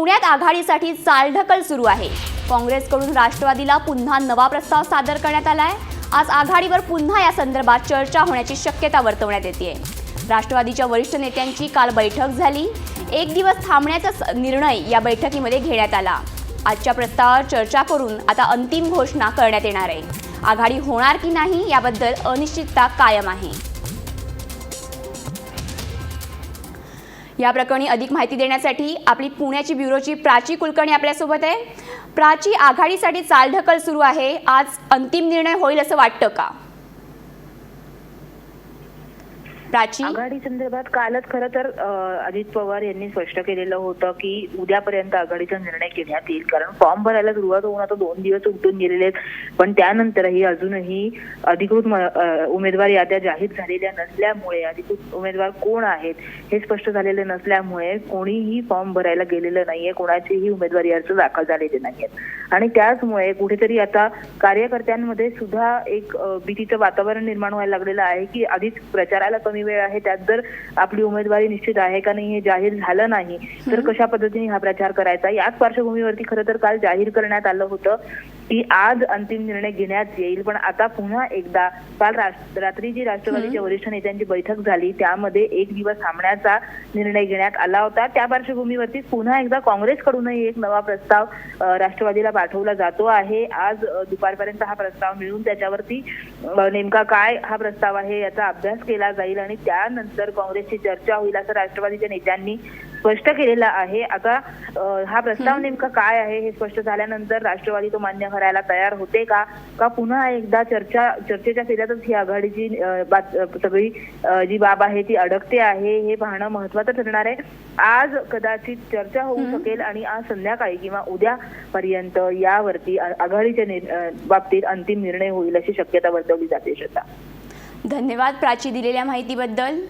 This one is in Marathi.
पुण्यात आघाडीसाठी चालढकल सुरू आहे. काँग्रेसकडून राष्ट्रवादीला पुन्हा नवा प्रस्ताव सादर करण्यात आला आहे आज आघाडीवर पुन्हा या संदर्भात चर्चा होण्याची शक्यता वर्तवण्यात येते राष्ट्रवादीच्या वरिष्ठ नेत्यांची काल बैठक झाली. एक दिवस थांबण्याचा स- निर्णय या बैठकीमध्ये घेण्यात आला. आजच्या प्रस्तावावर चर्चा करून आता अंतिम घोषणा करण्यात येणार आहे. आघाडी होणार की नाही याबद्दल अनिश्चितता कायम आहे. या प्रकरणी अधिक माहिती देण्यासाठी आपली पुण्याची ब्युरोची प्राची कुलकर्णी आपल्यासोबत आहे. प्राची आघाडीसाठी चालढकल सुरू आहे. आज अंतिम निर्णय होईल असं वाटतं का? प्राची? आघाडी संदर्भात कालच खरं तर अजित पवार यांनी स्पष्ट केलेलं होतं की उद्यापर्यंत आघाडीचा निर्णय घेण्यात येईल. कारण फॉर्म भरायला सुरुवात होऊन आता दोन दिवस उलटून गेलेले आहेत. पण त्यानंतरही अजूनही अधिकृत उमेदवार याद्या जाहीर झालेल्या नसल्यामुळे अधिकृत उमेदवार कोण आहेत हे स्पष्ट झालेले नसल्यामुळे कोणीही फॉर्म भरायला गेलेलं नाहीये. कोणाचेही उमेदवारी अर्ज दाखल झालेले नाहीयेत. आणि त्याचमुळे कुठेतरी आता कार्यकर्त्यांमध्ये सुद्धा एक भीतीचं वातावरण निर्माण व्हायला लागलेलं आहे की आधीच प्रचाराला कमी वेळ आहे त्यात जर आपली उमेदवारी निश्चित आहे का नाही हे जाहीर झालं नाही तर कशा पद्धतीने हा प्रचार करायचा? याच पार्श्वभूमीवरती खरं तर काल जाहीर करण्यात आलं होतं की आज अंतिम निर्णय घेण्यात येईल. पण आता पुन्हा एकदा काल रात्री जी राष्ट्रवादीच्या वरिष्ठ नेत्यांची बैठक झाली त्यामध्ये एक दिवस थांबण्याचा निर्णय घेण्यात आला होता. त्या पार्श्वभूमीवरती पुन्हा एकदा काँग्रेसकडूनही एक नवा प्रस्ताव राष्ट्रवादीला पाठवला जातो आहे. आज दुपारपर्यंत हा प्रस्ताव मिळून त्याच्यावरती नेमका काय हा प्रस्ताव आहे याचा अभ्यास केला जाईल आणि त्यानंतर काँग्रेसची चर्चा होईल असं राष्ट्रवादीच्या नेत्यांनी स्पष्ट केलेलं आहे. आता हा प्रस्ताव नेमका काय आहे हे स्पष्ट झाल्यानंतर राष्ट्रवादी तो मान्य करायला तयार होते का? का पुन्हा एकदा चर्चा चर्चेच्या फेऱ्यातच ही आघाडीची सगळी जी बाब आहे ती अडकते आहे हे पाहणं महत्वाचं ठरणार आहे. आज कदाचित चर्चा होऊ शकेल आणि आज संध्याकाळी किंवा उद्यापर्यंत यावरती आ- आघाडीच्या बाबतीत अंतिम निर्णय होईल अशी शक्यता वर्तवली जाते श्रद्धा. धन्यवाद प्राची दिलेल्या माहितीबद्दल.